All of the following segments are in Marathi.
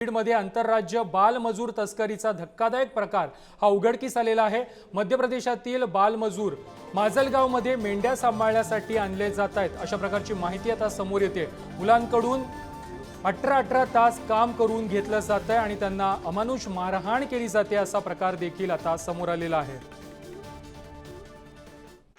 बीडमध्ये आंतरराज्य बालमजूर तस्करीचा धक्कादायक प्रकार हा उघडकीस आलेला आहे. मध्य प्रदेशातील बालमजूर माजलगावमध्ये मेंढ्या सांभाळण्यासाठी आणले जात आहेत. अशा प्रकारची माहिती आता समोर येते. मुलांकडून अठरा अठरा तास काम करून घेतलं जात आहे आणि त्यांना अमानुष मारहाण केली जाते असा प्रकार देखील आता समोर आलेला आहे.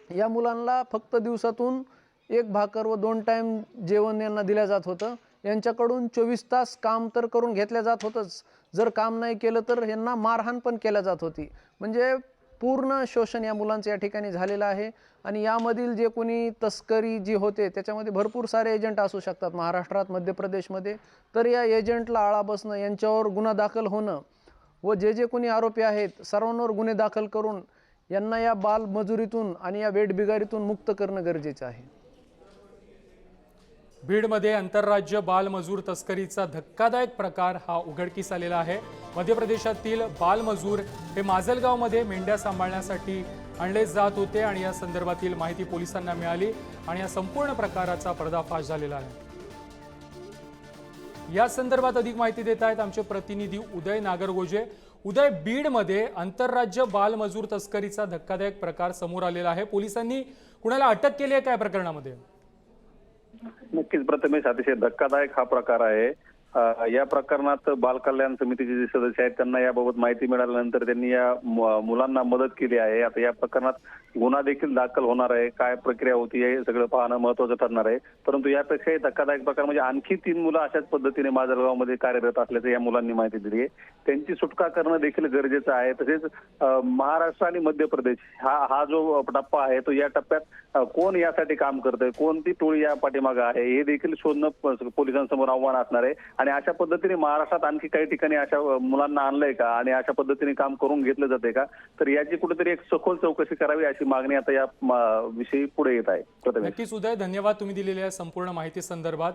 या मुलांना फक्त दिवसातून एक भाकर व दोन टाइम जेवण यांना दिलं जात होतं. यांच्याकडून चोवीस तास काम तर करून घेतलं जात होतंच. जर काम नाही केलं तर यांना मारहाण पण केल्या जात होती. म्हणजे पूर्ण शोषण या मुलांचं या ठिकाणी झालेलं आहे. आणि यामधील जे कोणी तस्करी जी होते त्याच्यामध्ये भरपूर सारे एजंट असू शकतात. महाराष्ट्रात मध्य प्रदेशमध्ये. तर या एजंटला आळा बसणं यांच्यावर गुन्हा दाखल होणं व जे जे कोणी आरोपी आहेत सर्वांवर गुन्हे दाखल करून यांना या बालमजुरीतून आणि या वेटबिगारीतून मुक्त करणं गरजेचं आहे. बीडमध्ये आंतरराज्य बालमजूर तस्करीचा धक्कादायक प्रकार हा उघडकीस आलेला आहे. मध्य प्रदेशातील बालमजूर हे माजलगावमध्ये मेंढ्या सांभाळण्यासाठी आणले जात होते आणि या संदर्भातील माहिती पोलिसांना मिळाली आणि या संपूर्ण प्रकाराचा पर्दाफाश झालेला आहे. या संदर्भात अधिक माहिती देत आहेत आमचे प्रतिनिधी उदय नागरगोजे. उदय बीडमध्ये आंतरराज्य बालमजूर तस्करीचा धक्कादायक प्रकार समोर आलेला आहे. पोलिसांनी कुणाला अटक केली आहे काय प्रकरणामध्ये? नक्कीच प्रथमेश अतिशय धक्कादायक हा प्रकार आहे. या प्रकरणात बाल कल्याण समितीचे जे सदस्य आहेत त्यांना याबाबत माहिती मिळाल्यानंतर त्यांनी या मुलांना मदत केली आहे. आता या प्रकरणात गुन्हा देखील दाखल होणार आहे. काय प्रक्रिया होती हे सगळं पाहणं महत्वाचं ठरणार आहे. परंतु यापेक्षाही धक्कादायक प्रकार म्हणजे आणखी तीन मुलं अशाच पद्धतीने माजलगावमध्ये कार्यरत असल्याचं या मुलांनी माहिती दिली आहे. त्यांची सुटका करणं देखील गरजेचं आहे. तसेच महाराष्ट्र आणि मध्य प्रदेश हा हा जो टप्पा आहे तो या टप्प्यात कोण यासाठी काम करतोय? कोणती टोळी या पाठीमागं आहे? हे देखील शोधणं पोलिसांसमोर आव्हान असणार आहे. आणि अशा पद्धतीने महाराष्ट्रात आणखी काही ठिकाणी अशा मुलांना आणलंय का? आणि अशा पद्धतीने काम करून घेतलं जाते का? तर याची कुठेतरी एक सखोल चौकशी करावी अशी मागणी आता या विषयी पुढे येत आहे. नक्कीच उदय धन्यवाद तुम्ही दिलेल्या संपूर्ण माहिती संदर्भात.